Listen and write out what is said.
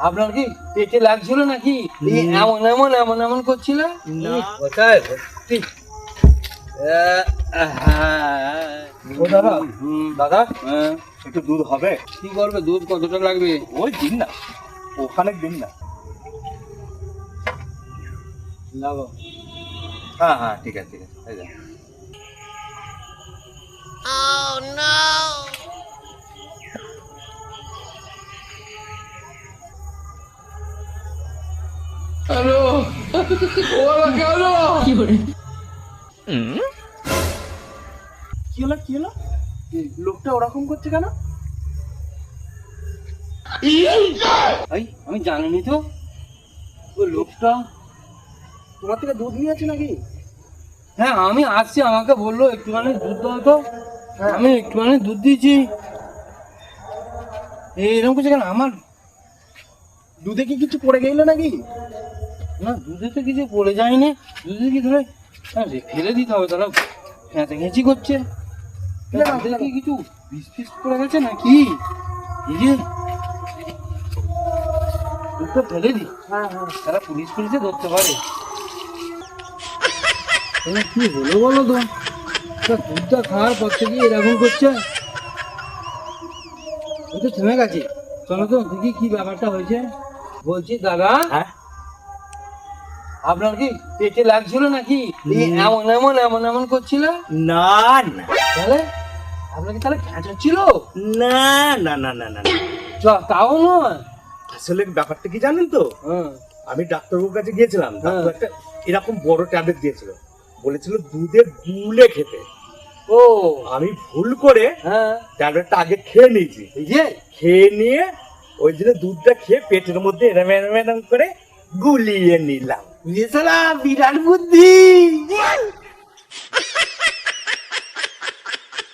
আপনার কি পেটে লাগছিল নাকি? এমন এমন এমন এমন করছিল? দাদা। দাদা? হ্যাঁ। একটু দুধ হবে। কি করবে? দুধ কতটা লাগবে? ওই দিন না। ওখানে দিন না। লাগো। হ্যাঁ হ্যাঁ ঠিক আছে ঠিক আছে এই যা। কি হলো কি হলো? লোকটা ওরকম করছে কেন? ভাই আমি জানিনি তো। ওই লোকটা তোমার থেকে দুধ নিয়েছে নাকি? হ্যাঁ আমি আসছি আমাকে বলল একটুখানি দুধ দাও তো। আমি একটুখানি দুধ দিয়েছি। এইরকম করছে কেন? আমার দুধে কি কিছু পড়ে গেল নাকি? না দুধে তো কিছু পড়ে যায়নি। দুধে কি ধরে? ফেলে দিতে হবে তাহলে খেঁচে খেঁচি করছে। কি কিছু বিষ ফিস পড়ে গেছে নাকি? এই যে দুধটা ফেলে দি। হ্যাঁ হ্যাঁ। তারা পুলিশ পুলিশে ধরতে পারে। কি হলো বলো তো? দুধটা খাওয়ার পর থেকে এরকম করছে। এই তো থেমে গেছে। চলো তো দেখি কি ব্যাপারটা হয়েছে। বলছি দাদা হ্যাঁ? আপনার কি পেটে লাগছিল নাকি? এমন এমন এমন এমন করছিল? না না। তাহলে আপনার কি তাহলে না না না না না না। চ তাও নয়। আসলে ব্যাপারটা কি জানেন তো? হ্যাঁ। আমি ডাক্তারবাবুর কাছে গিয়েছিলাম হ্যাঁ। ডাক্তার একটা এরকম বড় ট্যাবলেট দিয়েছিল। বলেছিল দুধে গুলে খেতে। ও। আমি ভুল করে হ্যাঁ। ট্যাবলেটটা আগে খেয়ে নিয়েছি। খেয়ে নিয়ে ওই জন্য দুধটা খেয়ে পেটের মধ্যে এরম করে গুলিয়ে নিলাম। বিরাট বুদ্ধি।